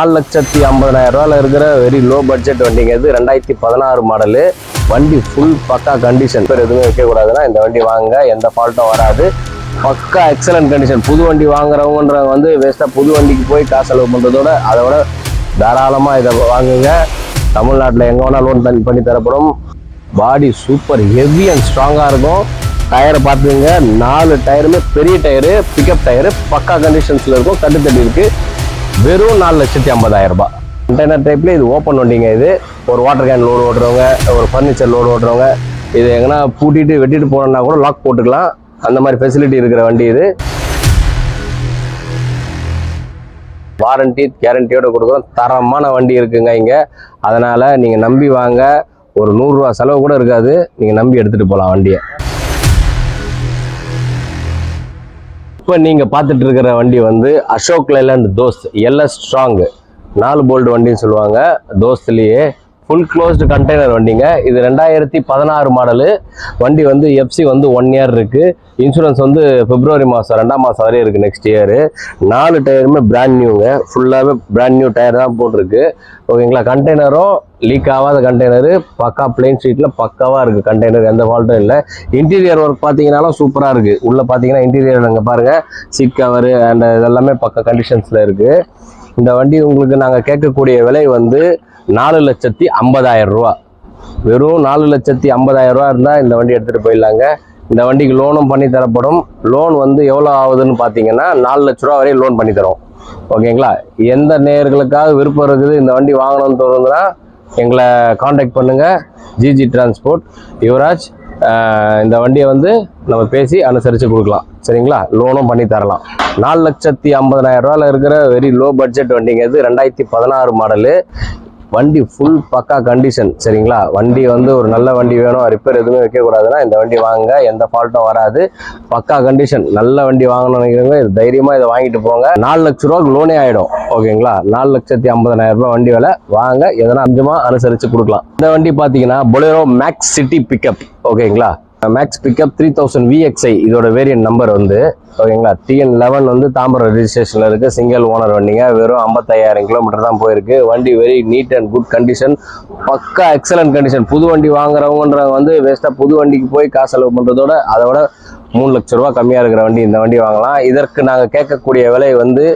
நாலு லட்சத்தி ஐம்பதாயிரம் ரூபாயில் இருக்கிற வெரி லோ பட்ஜெட் வண்டிங்க. இது ரெண்டாயிரத்தி பதினாறு மாடலு வண்டி ஃபுல் பக்கா கண்டிஷன் பேர் எதுவுமே வைக்கக்கூடாதுன்னா இந்த வண்டி வாங்க எந்த ஃபால்ட்டும் வராது. பக்கா எக்ஸலண்ட் கண்டிஷன் புது வண்டி வாங்குறவங்கன்றவங்க வந்து வேஸ்ட்டாக புது வண்டிக்கு போய் காசு செலவு பண்ணுறதோட அதை விட தாராளமாக இதை வாங்குங்க. தமிழ்நாட்டில் எங்கே வேணால் லோன் பண்ணி பண்ணி தரப்படும். பாடி சூப்பர் ஹெவி அண்ட் ஸ்ட்ராங்காக இருக்கும். டயரை பார்த்துங்க நாலு டயருமே பெரிய டயரு பிக்கப் டயரு பக்கா கண்டிஷன்ஸில் இருக்கும். தட்டு தட்டி இருக்குது வெறும் நாலு லட்சத்தி ஐம்பதாயிரம் ரூபாய். கண்டெய்னர் டைப்ல இது ஓப்பன் வண்டிங்க இது ஒரு வாட்டர் கேன் லோடு ஓட்டுறவங்க ஒரு ஃபர்னிச்சர் லோடு ஓட்டுறவங்க இது எங்கன்னா பூட்டிட்டு வெட்டிட்டு போனோம்னா கூட லாக் போட்டுக்கலாம். அந்த மாதிரி ஃபெசிலிட்டி இருக்கிற வண்டி இது. வாரண்டி கேரண்டியோட கொடுக்குறோம். தரமான வண்டி இருக்குங்க இங்கே. அதனால் நீங்கள் நம்பி வாங்க. ஒரு நூறுரூவா செலவு கூட இருக்காது. நீங்கள் நம்பி எடுத்துகிட்டு போகலாம் வண்டியை. இப்போ நீங்கள் பார்த்துட்டு இருக்கிற வண்டி வந்து Ashok Leyland Dost LS strong நாலு போல்டு வண்டின்னு சொல்லுவாங்க. தோஸ்த்லேயே ஃபுல் க்ளோஸ்டு கண்டெய்னர் வண்டிங்க. இது ரெண்டாயிரத்தி பதினாறு மாடலு வண்டி வந்து எஃப்சி வந்து ஒன் இயர் இருக்குது இன்சூரன்ஸ் வந்து பிப்ரவரி மாதம் ரெண்டாம் மாதம் வரையும் இருக்குது நெக்ஸ்ட் இயரு நாலு டயருமே பிராண்ட் நியூங்க ஃபுல்லாகவே பிராண்ட் நியூ டயர் தான் போட்டிருக்கு. ஓகேங்களா கண்டெய்னரும் லீக் ஆகாத கண்டெய்னரு பக்கா பிளெயின் ஷீட்டில் பக்காவாக இருக்குது கண்டெய்னர் எந்த ஃபால்ட்டும் இல்லை. இன்டீரியர் ஒர்க் பார்த்தீங்கன்னாலும் சூப்பராக இருக்குது உள்ளே பார்த்தீங்கன்னா இன்டீரியர் அங்கே பாருங்கள் சீட் கவரு அண்ட் இதெல்லாமே பக்கா கண்டிஷன்ஸில் இருக்குது இந்த வண்டி உங்களுக்கு நாங்கள் கேட்கக்கூடிய விலை வந்து நாலு லட்சத்தி ஐம்பதாயிரம் ரூபா. வெறும் நாலு லட்சத்தி ஐம்பதாயிரம் ரூபா இருந்தால் இந்த வண்டி எடுத்துகிட்டு போயிடலாங்க. இந்த வண்டிக்கு லோனும் பண்ணி தரப்படும். லோன் வந்து எவ்வளோ ஆகுதுன்னு பார்த்தீங்கன்னா நாலு லட்ச ரூபா வரையும் லோன் பண்ணி தரோம் ஓகேங்களா? எந்த நேயர்களுக்காக விருப்பம் இருக்குது இந்த வண்டி வாங்கணும்னு தோணுதுன்னா எங்களை காண்டாக்ட் பண்ணுங்கள் ஜிஜி டிரான்ஸ்போர்ட் யுவராஜ் இந்த வண்டியை வந்து நம்ம பேசி அனுசரித்து கொடுக்கலாம். சரிங்களா? லோனும் பண்ணி தரலாம். நாலு லட்சத்தி ஐம்பதனாயிரம் ரூபாயில் இருக்கிற வெரி லோ பட்ஜெட் வண்டிங்க இது. ரெண்டாயிரத்தி பதினாறு மாடலு வண்டி ஃபுல் பக்கா கண்டிஷன் சரிங்களா? வண்டி வந்து ஒரு நல்ல வண்டி வேணும் ரிப்பேர் எதுவுமே வைக்கக்கூடாதுன்னா இந்த வண்டி வாங்க எந்த ஃபால்ட்டும் வராது. பக்கா கண்டிஷன் நல்ல வண்டி வாங்கணும்னு நினைக்கிறவங்க இது தைரியமாக இதை வாங்கிட்டு போங்க. நாலு லட்ச ரூபாய்க்கு லோனே ஆகிடும் ஓகேங்களா? நாலு லட்சத்தி ஐம்பதனாயிரம் ரூபாய் வண்டி விலை. வாங்க எதனா அஞ்சமாக அனுசரித்து கொடுக்கலாம். இந்த வண்டி பார்த்தீங்கன்னா பொலேரோ மேக்ஸ் சிட்டி பிக்கப் ஓகேங்களா? Maxx Pickup three thousand VXI இதோட வேரியன்ட் நம்பர் வந்து ஓகேங்களா? டிஎன் லெவன் வந்து தாம்பரம் ரிஜிஸ்ட்ரேஷனில் இருக்குது சிங்கிள் ஓனர் வண்டிங்க. வெறும் ஐம்பத்தாயிரம் கிலோமீட்டர் தான் போயிருக்கு. வண்டி very neat and good condition பக்கா எக்ஸலண்ட் கண்டிஷன் புது வண்டி வாங்குறவங்கன்றவங்க வந்து வேஸ்ட்டாக புது வண்டிக்கு போய் காசு செலவு பண்ணுறதோட அதை விட மூணு லட்ச ரூபா கம்மியாக இருக்கிற வண்டி இந்த வண்டி வாங்கலாம். இதற்கு நாங்கள் கேட்கக்கூடிய விலை வந்து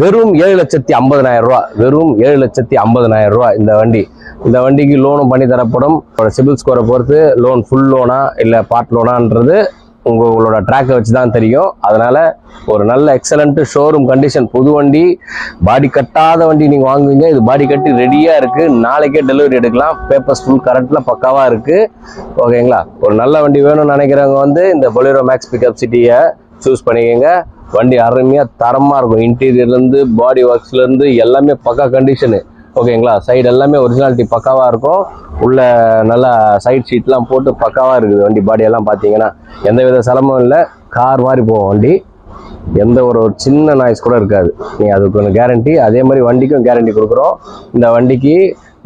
வெறும் ஏழு லட்சத்தி ஐம்பதனாயிரம் ரூபா வெறும் ஏழு லட்சத்தி ஐம்பதனாயிரம் ரூபா இந்த வண்டி. இந்த வண்டிக்கு லோனும் பண்ணி தரப்படும். சிபில் ஸ்கோரை பொறுத்து லோன் ஃபுல் லோனா இல்லை பார்ட் லோனான்றது உங்களோட ட்ராக்கை வச்சு தான் தெரியும். அதனால் ஒரு நல்ல எக்ஸலண்ட்டு ஷோரூம் கண்டிஷன் புது வண்டி பாடி கட்டாத வண்டி நீங்கள் வாங்குவீங்க. இது பாடி கட்டி ரெடியாக இருக்குது நாளைக்கே டெலிவரி எடுக்கலாம். பேப்பர்ஸ் ஃபுல் கரண்ட்டில் பக்காவாக இருக்குது ஓகேங்களா ஒரு நல்ல வண்டி வேணும்னு நினைக்கிறவங்க வந்து இந்த பொலேரோ மேக்ஸ் பிக்கப் சிட்டியை சூஸ் பண்ணிக்கோங்க. வண்டி அருமையாக தரமாக இருக்கும். இன்டீரியர்லேருந்து பாடி ஒர்க்ஸ்லேருந்து எல்லாமே பக்கா கண்டிஷனு ஓகேங்களா சைடு எல்லாமே ஒரிஜினாலிட்டி பக்காவாக இருக்கும். உள்ளே நல்லா சைட் ஷீட்லாம் போட்டு பக்காவாக இருக்குது வண்டி பாடியெல்லாம் பார்த்தீங்கன்னா எந்த வித சிரமம் இல்லை. கார் மாதிரி போகும் வண்டி. எந்த ஒரு சின்ன நாய்ஸ் கூட இருக்காது. நீ அதுக்கு ஒன்று கேரண்டி அதே மாதிரி வண்டிக்கும் கேரண்டி கொடுக்குறோம். இந்த வண்டிக்கு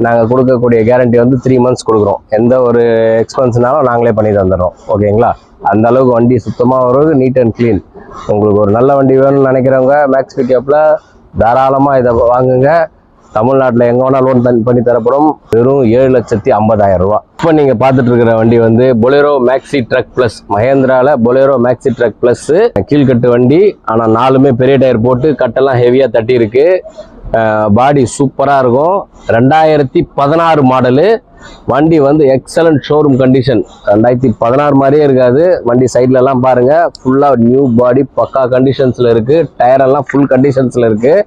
நாங்கள் கொடுக்கக்கூடிய கேரண்டி வந்து த்ரீ மந்த்ஸ் கொடுக்குறோம். எந்த ஒரு எக்ஸ்பென்ஸ்னாலும் நாங்களே பண்ணி தந்துடுறோம். ஓகேங்களா? அந்த அளவுக்கு வண்டி சுத்தமாக வரும் நீட் அண்ட் க்ளீன் உங்களுக்கு ஒரு நல்ல வண்டி வேணும்னு நினைக்கிறவங்க மேக்ஸ் பிக்கப்பில் தாராளமாக இதை வாங்குங்க. தமிழ்நாட்டில் எங்கே வேணால் லோன் தன் பண்ணி தரப்படும். வெறும் ஏழு லட்சத்தி ஐம்பதாயிரம் ரூபா இப்போ நீங்கள் பார்த்துட்டு இருக்கிற வண்டி வந்து பொலேரோ மேக்ஸி ட்ரக் ப்ளஸ் மஹேந்திராவில் பொலேரோ மேக்ஸி ட்ரக் ப்ளஸ்ஸு கீழ்கட்டு வண்டி ஆனால் நாலுமே பெரிய டயர் போட்டு கட்டெல்லாம் ஹெவியாக தட்டியிருக்கு. பாடி சூப்பராக இருக்கும். ரெண்டாயிரத்தி பதினாறு மாடலு வண்டி வந்து எக்ஸலண்ட் ஷோரூம் கண்டிஷன் ரெண்டாயிரத்தி பதினாறு மாதிரியே இருக்காது. வண்டி சைட்லலாம் பாருங்கள் ஃபுல்லாக நியூ பாடி பக்கா கண்டிஷன்ஸில் இருக்குது டயரெல்லாம் ஃபுல் கண்டிஷன்ஸில் இருக்குது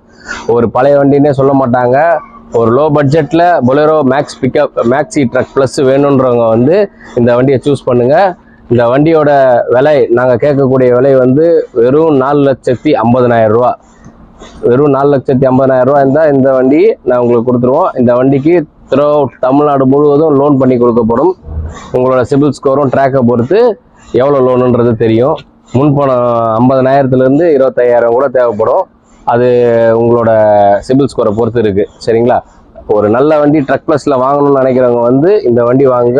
ஒரு பழைய வண்டினே சொல்ல மாட்டாங்க. ஒரு லோ பட்ஜெட்டில் Bolero max pickup maxi truck plus வேணுன்றவங்க வந்து இந்த வண்டியை சூஸ் பண்ணுங்கள் இந்த வண்டியோட விலை நாங்கள் கேட்கக்கூடிய விலை வந்து வெறும் நாலு லட்சத்தி ஐம்பதனாயிரம் ரூபா வெறும் நாலு லட்சத்தி ஐம்பதாயிரம் ரூபா இருந்தால் இந்த வண்டி நான் உங்களுக்கு கொடுத்துருவோம். இந்த வண்டிக்கு த்ரோ தமிழ்நாடு முழுவதும் லோன் பண்ணி கொடுக்கப்படும் உங்களோட சிபில் ஸ்கோரும் ட்ராக்கை பொறுத்து எவ்வளோ லோனுன்றது தெரியும். முன்பணம் ஐம்பதனாயிரத்துலேருந்து இருபத்தையாயிரம் கூட தேவைப்படும். அது உங்களோட சிபில் ஸ்கோரை பொறுத்து இருக்குது சரிங்களா? ஒரு நல்ல வண்டி ட்ரக் ப்ளஸில் வாங்கணும்னு நினைக்கிறவங்க வந்து இந்த வண்டி வாங்க.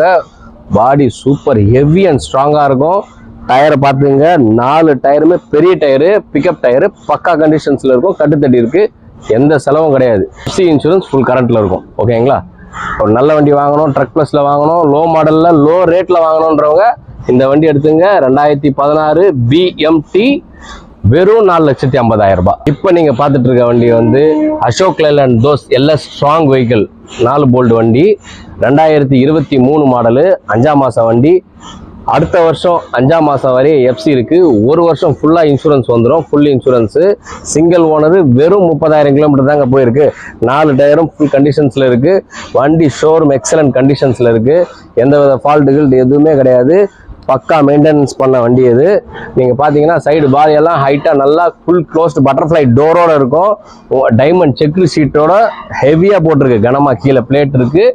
பாடி சூப்பர் ஹெவி அண்ட் ஸ்ட்ராங்காக இருக்கும். டயரை பார்த்துங்க. நாலு டயருமே பெரிய டயரு பிக்கப் டயரு பக்கா கண்டிஷன்ஸில் இருக்கும். கட்டுத்தடி இருக்குது எந்த செலவும் கிடையாது. சி இன்சூரன்ஸ் ஃபுல் கரண்ட்டில் இருக்கும். ஓகேங்களா ஒரு நல்ல வண்டி வாங்கணும் ட்ரக் ப்ளஸில் வாங்கணும் லோ மாடலில் லோ ரேட்டில் வாங்கணுன்றவங்க இந்த வண்டி எடுத்துங்க. ரெண்டாயிரத்தி பதினாறு பிஎம்டி வெறும் நாலு லட்சத்தி ஐம்பதாயிரம் ரூபாய். இப்போ நீங்கள் பார்த்துட்டு இருக்க வண்டி வந்து Ashok Leyland Dost LS strong vehicle நாலு போல்டு வண்டி. ரெண்டாயிரத்தி இருபத்தி மூணு மாடலு அஞ்சாம் மாதம் வண்டி. அடுத்த வருஷம் அஞ்சாம் மாதம் வரையும் எஃப்சி இருக்குது ஒரு வருஷம் ஃபுல்லாக இன்சூரன்ஸ் வந்துடும் ஃபுல் இன்சூரன்ஸு சிங்கிள் ஓனர் வெறும் முப்பதாயிரம் கிலோமீட்டர் தாங்க போயிருக்கு. நாலு டயரும் ஃபுல் கண்டிஷன்ஸில் இருக்குது வண்டி ஷோரூம் எக்ஸலண்ட் கண்டிஷன்ஸில் இருக்கு. எந்தவித ஃபால்ட்டுகள் எதுவுமே கிடையாது. பக்கா மெயின்டெனன்ஸ் பண்ண வண்டி இது. நீங்கள் பார்த்தீங்கன்னா சைடு பாடி எல்லாம் ஹைட்டாக நல்லா ஃபுல் க்ளோஸ்டு பட்டர்ஃப்ளை டோரோட இருக்கும். டைமண்ட் செக்கு சீட்டோட ஹெவியாக போட்டிருக்கு. கனமாக கீழே பிளேட் இருக்குது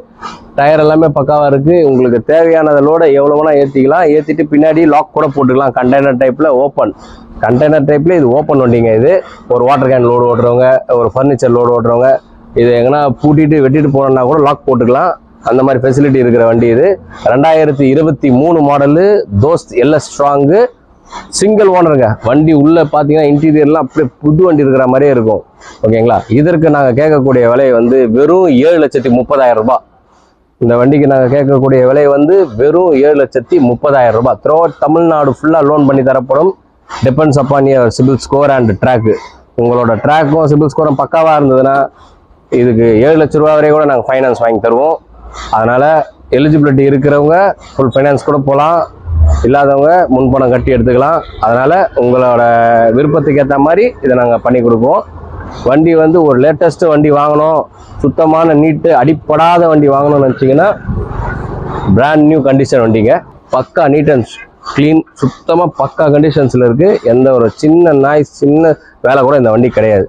டயர் எல்லாமே பக்காவாக இருக்குது உங்களுக்கு தேவையானதோட எவ்வளோ வேணால் ஏற்றிக்கலாம் ஏற்றிட்டு பின்னாடி லாக் கூட போட்டுக்கலாம். கண்டெய்னர் டைப்பில் ஓப்பன் கண்டெய்னர் டைப்பில் இது ஓப்பன் வண்டிங்க இது. ஒரு வாட்டர் கேன் லோடு ஓட்டுறவங்க ஒரு ஃபர்னிச்சர் லோடு ஓட்டுறவங்க இது எங்கன்னா பூட்டிட்டு வெட்டிட்டு போனோன்னா கூட லாக் போட்டுக்கலாம். அந்த மாதிரி ஃபெசிலிட்டி இருக்கிற வண்டி இது. ரெண்டாயிரத்தி இருபத்தி மூணு model Dost LS strong single ஓனருங்க வண்டி உள்ள பார்த்தீங்கன்னா இன்டீரியர்லாம் அப்படியே புது வண்டி இருக்கிற மாதிரியே இருக்கும். ஓகேங்களா இதற்கு நாங்கள் கேட்கக்கூடிய விலை வந்து வெறும் ஏழு லட்சத்தி முப்பதாயிரம் ரூபாய். இந்த வண்டிக்கு நாங்கள் கேட்கக்கூடிய விலை வந்து வெறும் ஏழு லட்சத்தி முப்பதாயிரம் ரூபாய். த்ரோ தமிழ்நாடு ஃபுல்லாக லோன் பண்ணி தரப்படும். Depends upon your CIBIL score and track உங்களோட ட்ராக்கும் சிபில் ஸ்கோரும் பக்காவாக இருந்ததுன்னா இதுக்கு ஏழு லட்ச ரூபா வரை கூட நாங்கள் ஃபைனான்ஸ் வாங்கி தருவோம். அதனால் எலிஜிபிலிட்டி இருக்கிறவங்க ஃபுல் ஃபைனான்ஸ் கூட போகலாம் இல்லாதவங்க முன்பணம் கட்டி எடுத்துக்கலாம். அதனால் உங்களோட விருப்பத்துக்கு ஏற்ற மாதிரி இதை நாங்கள் பண்ணி கொடுப்போம். வண்டி வந்து ஒரு லேட்டஸ்ட்டு வண்டி வாங்கணும். சுத்தமான நீட்டு அடிப்படாத வண்டி வாங்கணும்னு நினச்சிங்கன்னா பிராண்ட் நியூ கண்டிஷன் வண்டிங்க. பக்கா நீட் அண்ட் க்ளீன் சுத்தமாக பக்கா கண்டிஷன்ஸில் இருக்குது எந்த ஒரு சின்ன நாய் சின்ன வேலை கூட இந்த வண்டி கிடையாது.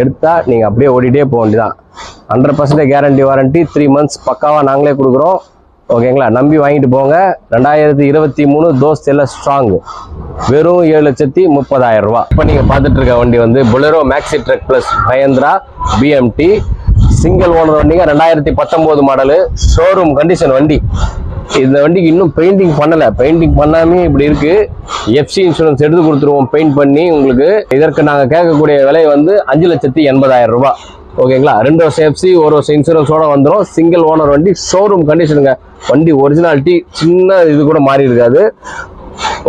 எடுத்தால் நீங்கள் அப்படியே ஓடிட்டே போக வேண்டியதான் hundred percentage guarantee warranty three months பக்காவாக நாங்களே கொடுக்குறோம். ஓகேங்களா நம்பி வாங்கிட்டு போங்க. ரெண்டாயிரத்தி இருபத்தி மூணு தோஸ்த் எல்லாம் ஸ்ட்ராங் வெறும் ஏழு லட்சத்தி முப்பதாயிரம் ரூபா இப்போ நீங்கள் பார்த்துட்டு இருக்க வண்டி வந்து Bolero Maxi truck plus Mahindra BMT single owner வண்டிங்க ரெண்டாயிரத்தி பத்தொம்போது மாடலு ஷோரூம் கண்டிஷன் வண்டி. இந்த வண்டிக்கு இன்னும் பெயிண்டிங் பண்ணலை. பெயிண்டிங் பண்ணாமே இப்படி இருக்கு. எஃப்சி இன்சூரன்ஸ் எடுத்து கொடுத்துருவோம். பெயிண்ட் பண்ணி உங்களுக்கு இதற்கு நாங்கள் கேட்கக்கூடிய விலை வந்து அஞ்சு லட்சத்தி எண்பதாயிரம் ரூபாய். ஓகேங்களா? ரெண்டு வருஷம் எஃப்சி ஒரு வருஷம் இன்சூரன்ஸோட வந்துடும் சிங்கிள் ஓனர் வண்டி ஷோரூம் கண்டிஷனுங்க வண்டி ஒரிஜினாலிட்டி சின்ன இது கூட மாறி இருக்காது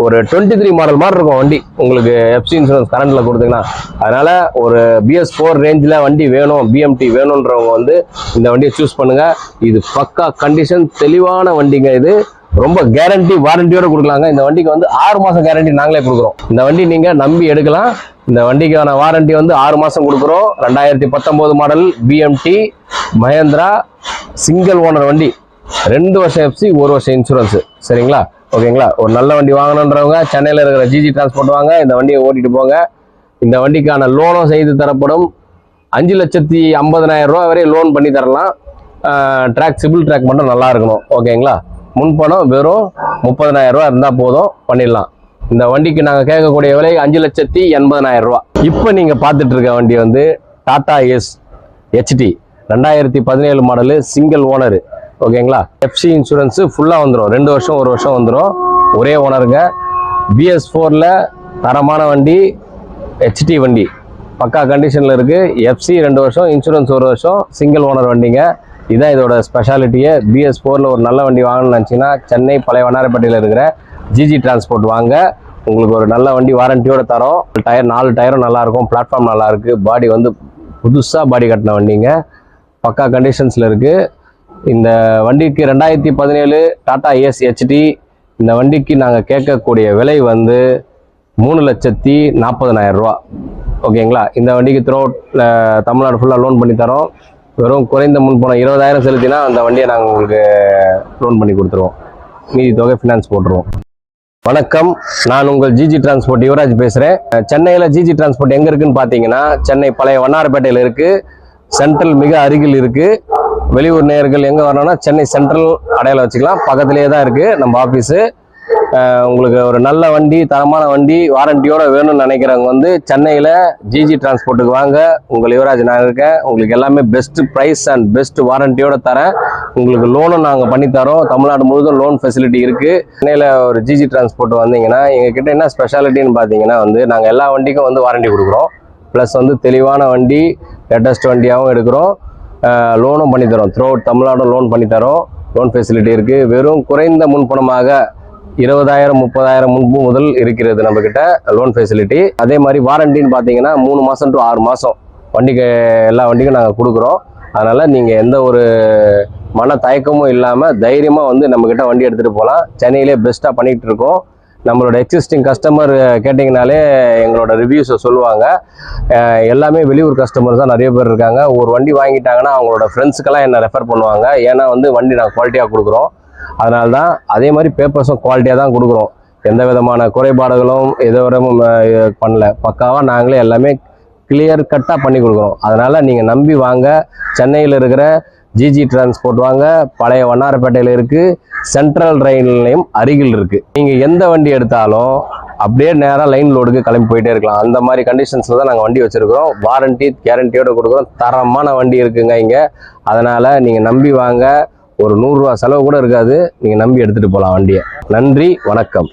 ஒரு டுவெண்ட்டி த்ரீ மாடல் மாதிரி இருக்கும் வண்டி. உங்களுக்கு எஃப்சி இன்சூரன்ஸ் கரண்ட்டில் கொடுத்தீங்கன்னா. அதனால் ஒரு பிஎஸ் ஃபோர் ரேஞ்சில் வண்டி வேணும் பிஎம்டி வேணுன்றவங்க வந்து இந்த வண்டியை சூஸ் பண்ணுங்கள் இது பக்கா கண்டிஷன் தெளிவான வண்டிங்க இது. ரொம்ப கேரண்டி வாரண்டியோட கொடுக்கலாங்க. இந்த வண்டிக்கு வந்து ஆறு மாதம் கேரண்டி நாங்களே கொடுக்குறோம். இந்த வண்டி நீங்கள் நம்பி எடுக்கலாம். இந்த வண்டிக்கான வாரண்டி வந்து ஆறு மாதம் கொடுக்குறோம். ரெண்டாயிரத்தி பத்தொம்போது model BMT Mahindra single owner வண்டி. ரெண்டு வருஷம் எஃப்சி ஒரு வருஷம் இன்சூரன்ஸு சரிங்களா? ஓகேங்களா? ஒரு நல்ல வண்டி வாங்கணுன்றவங்க சென்னையில் இருக்கிற ஜிஜி டிரான்ஸ்போர்ட் வாங்க இந்த வண்டியை ஓட்டிட்டு போங்க. இந்த வண்டிக்கான லோனும் செய்து தரப்படும். அஞ்சு லட்சத்தி ஐம்பதனாயிரம் ரூபா வரை லோன் பண்ணி தரலாம். ட்ராக் சிபிள் ட்ராக் மட்டும் நல்லா இருக்கணும். ஓகேங்களா? முன்பணம் வெறும் முப்பதனாயிரம் ரூபா இருந்தால் போதும். பண்ணிடலாம். இந்த வண்டிக்கு நாங்கள் கேட்கக்கூடிய விலை அஞ்சு லட்சத்தி எண்பதனாயிரம் ரூபா இப்போ நீங்கள் பார்த்துட்டு இருக்க வண்டி வந்து டாடா எஸ் ஹெச்டி ரெண்டாயிரத்தி பதினேழு மாடலு சிங்கிள் ஓனரு ஓகேங்களா? எஃப்சி இன்சூரன்ஸு ஃபுல்லாக வந்துடும் ரெண்டு வருஷம் ஒரு வருஷம் வந்துடும் ஒரே ஓனருங்க. பிஎஸ் ஃபோரில் தரமான வண்டி ஹெச்டி வண்டி. பக்கா கண்டிஷனில் இருக்குது எஃப்சி ரெண்டு வருஷம் இன்சூரன்ஸ் ஒரு வருஷம் சிங்கிள் ஓனர் வண்டிங்க. இதுதான் இதோட ஸ்பெஷாலிட்டியே பிஎஸ் ஃபோரில் ஒரு நல்ல வண்டி வாங்கணும்னு நினச்சிங்கன்னா சென்னை பழைய வண்ணாரப்பட்டியில் இருக்கிற ஜிஜி டிரான்ஸ்போர்ட் வாங்க. உங்களுக்கு ஒரு நல்ல வண்டி வாரண்டியோட தரோம். டயர் நாலு டயரும் நல்லாயிருக்கும். பிளாட்ஃபார்ம் நல்லாயிருக்கு. பாடி வந்து புதுசாக பாடி கட்டின வண்டிங்க. பக்கா கண்டிஷன்ஸில் இருக்குது இந்த வண்டிக்கு ரெண்டாயிரத்தி பதினேழு டாடா ஏஸ் ஹெச்டி இந்த வண்டிக்கு நாங்கள் கேட்கக்கூடிய விலை வந்து மூணு லட்சத்தி நாற்பதனாயிரரூவா ஓகேங்களா? இந்த வண்டிக்கு த்ரோ தமிழ்நாடு ஃபுல்லாக லோன் பண்ணி தரோம். வெறும் குறைந்த முன்பணம் இருபதாயிரம் செலுத்தினா அந்த வண்டியை நாங்கள் உங்களுக்கு லோன் பண்ணி கொடுத்துருவோம். மீதி தொகை ஃபினான்ஸ் போட்டுருவோம். வணக்கம். நான் உங்கள் ஜிஜி டிரான்ஸ்போர்ட் யுவராஜ் பேசுகிறேன் சென்னையில் ஜிஜி டிரான்ஸ்போர்ட் எங்கே இருக்குன்னு பார்த்தீங்கன்னா சென்னை பழைய வண்ணாரப்பேட்டையில் இருக்குது சென்ட்ரல் மிக அருகில் இருக்குது வெளியூர் நேயர்கள் எங்கே வரணும்னா சென்னை சென்ட்ரல் அடையாளம் வச்சுக்கலாம். பக்கத்துலேயே தான் இருக்குது நம்ம ஆஃபீஸு உங்களுக்கு ஒரு நல்ல வண்டி தரமான வண்டி வாரண்டியோட வேணும்னு நினைக்கிறவங்க வந்து சென்னையில் ஜிஜி டிரான்ஸ்போர்ட்டுக்கு வாங்க. உங்கள் யுவராஜ் நான் இருக்கேன். உங்களுக்கு எல்லாமே பெஸ்ட்டு ப்ரைஸ் அண்ட் பெஸ்ட் வாரண்டியோட தரேன். உங்களுக்கு லோனும் நாங்கள் பண்ணித்தரோம் தமிழ்நாடு முழுவதும் லோன் ஃபெசிலிட்டி இருக்குது சென்னையில் ஒரு ஜிஜி டிரான்ஸ்போர்ட் வந்தீங்கன்னா எங்ககிட்ட என்ன ஸ்பெஷாலிட்டின்னு பார்த்தீங்கன்னா வந்து நாங்கள் எல்லா வண்டிக்கும் வந்து வாரண்டி கொடுக்குறோம். ப்ளஸ் வந்து தெளிவான வண்டி லேட்டஸ்ட் வண்டியாகவும் எடுக்கிறோம். லோனும் பண்ணித்தரோம். த்ரூ அவுட் தமிழ்நாடு லோன் பண்ணித்தரோம். லோன் ஃபெசிலிட்டி இருக்குது வெறும் குறைந்த முன்பணமாக இருபதாயிரம் முப்பதாயிரம் முன்பு முதல் இருக்கிறது நம்மக்கிட்ட லோன் ஃபெசிலிட்டி அதே மாதிரி வாரண்டின்னு பார்த்தீங்கன்னா மூணு மாதம் டு ஆறு மாதம் வண்டிக்கு எல்லா வண்டிக்கும் நாங்கள் கொடுக்குறோம். அதனால் நீங்கள் எந்த ஒரு மன தயக்கமும் இல்லாமல் தைரியமாக வந்து நம்மக்கிட்ட வண்டி எடுத்துகிட்டு போகலாம் சென்னையிலே பெஸ்ட்டாக பண்ணிகிட்டு இருக்கோம். நம்மளோட எக்ஸிஸ்டிங் கஸ்டமர் கேட்டிங்கனாலே எங்களோட ரிவ்யூஸை சொல்லுவாங்க. எல்லாமே வெளியூர் கஸ்டமர் தான் நிறைய பேர் இருக்காங்க. ஒரு வண்டி வாங்கிட்டாங்கன்னா அவங்களோட ஃப்ரெண்ட்ஸுக்கெல்லாம் என்னை ரெஃபர் பண்ணுவாங்க. ஏன்னா வந்து வண்டி நாங்கள் குவாலிட்டியாக கொடுக்குறோம். அதனால தான் அதே மாதிரி பேப்பர்ஸும் குவாலிட்டியாக தான் கொடுக்குறோம். எந்த விதமான குறைபாடுகளும் எதுவும் பண்ணல. பக்காவாக நாங்களே எல்லாமே கிளியர் கட்டாக பண்ணி கொடுக்குறோம். அதனால் நீங்கள் நம்பி வாங்க. சென்னையில் இருக்கிற ஜிஜி டிரான்ஸ்போர்ட் வாங்க. பழைய வண்ணாரப்பேட்டையில் இருக்குது சென்ட்ரல் ரயில் நிலையம் அருகில் இருக்குது நீங்கள் எந்த வண்டி எடுத்தாலும் அப்படியே நேராக லைன் லோடுக்கு கிளம்பி போயிட்டே இருக்கலாம். அந்த மாதிரி கண்டிஷன்ஸில் தான் நாங்கள் வண்டி வச்சுருக்கிறோம். வாரண்டி கேரண்டியோடு கொடுக்குறோம். தரமான வண்டி இருக்குங்க இங்கே. அதனால் நீங்கள் நம்பி வாங்க. ஒரு நூறுரூவா செலவு கூட இருக்காது. நீங்கள் நம்பி எடுத்துகிட்டு போகலாம் வண்டியை. நன்றி வணக்கம்.